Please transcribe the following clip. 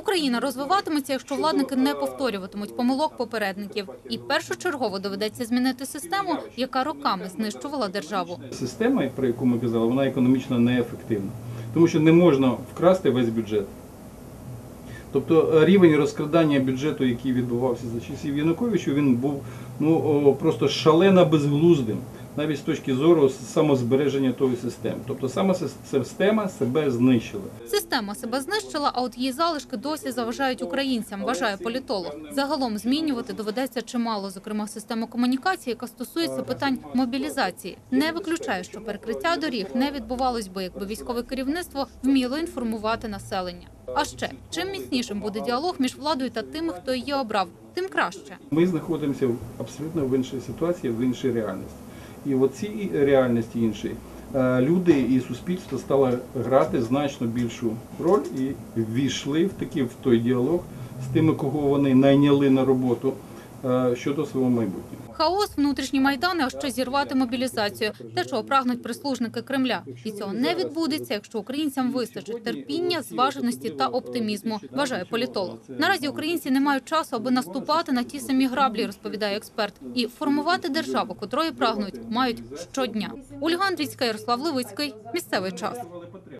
Україна розвиватиметься, якщо владники не повторюватимуть помилок попередників. І першочергово доведеться змінити систему, яка роками знищувала державу. Система, про яку ми казали, вона економічно неефективна, тому що не можна вкрасти весь бюджет. Тобто е, рівень розкрадання бюджету, який відбувався за часів Януковича, він був ну, просто шалено безглуздим, навіть з точки зору самозбереження тої системи. Тобто сама система себе знищила. Система себе знищила, а от її залишки досі заважають українцям, вважає політолог. Загалом змінювати доведеться чимало, зокрема систему комунікації, яка стосується питань мобілізації. Не виключає, що перекриття доріг не відбувалось би, якби військове керівництво вміло інформувати населення. А ще чим міцнішим буде діалог між владою та тими, хто її обрав, тим краще. Ми знаходимося абсолютно в іншій ситуації, в іншій реальності. І в цій реальності іншій е, люди і суспільство стали грати значно більшу роль і ввійшли в такі в той діалог з тими, кого вони найняли на роботу щодо свого майбутнього. Хаос, внутрішні майдани, а ще зірвати мобілізацію. Те, чого прагнуть прислужники Кремля, і цього не відбудеться, якщо українцям вистачить терпіння, зваженості та оптимізму. Вважає політолог. Наразі українці не мають часу, аби наступати на ті самі граблі, розповідає експерт, і формувати державу, котрої прагнуть, мають щодня. Ольга Андрійська, Ярослав Левицький. Місцевий час.